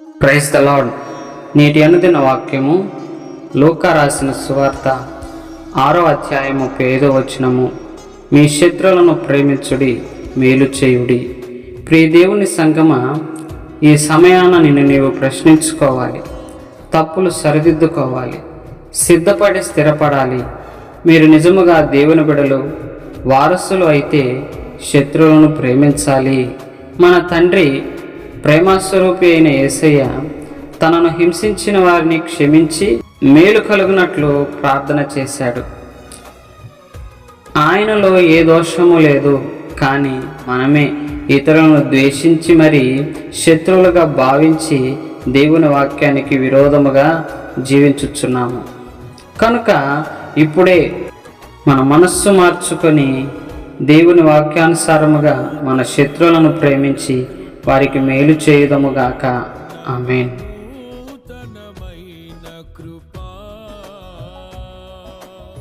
Praise the lord నేటి అనుదిన వాక్యము లూకా రాసిన సువార్త ఆరో అధ్యాయం ముప్పై ఐదో వచనము. మీ శత్రువులను ప్రేమించుడి మేలు చేయుడి. ప్రియ దేవుని సంగమ ఈ సమయాన నిన్ను నీవు ప్రశ్నించుకోవాలి తప్పులు సరిదిద్దుకోవాలి సిద్ధపడి స్థిరపడాలి. మీరు నిజముగా దేవుని బిడలు వారసులు అయితే శత్రువులను ప్రేమించాలి. మన తండ్రి ప్రేమస్వరూపి అయిన యేసయ్య తనను హింసించిన వారిని క్షమించి మేలు కలుగునట్లు ప్రార్థన చేశాడు. ఆయనలో ఏ దోషము లేదు కానీ మనమే ఇతరులను ద్వేషించి మరి శత్రువులుగా భావించి దేవుని వాక్యానికి విరోధముగా జీవించుచున్నాము. కనుక ఇప్పుడే మన మనస్సు మార్చుకొని దేవుని వాక్యానుసారముగా మన శత్రువులను ప్రేమించి వారికి మేలు చేయుదముగాక ఆమెన్. నూతనమైన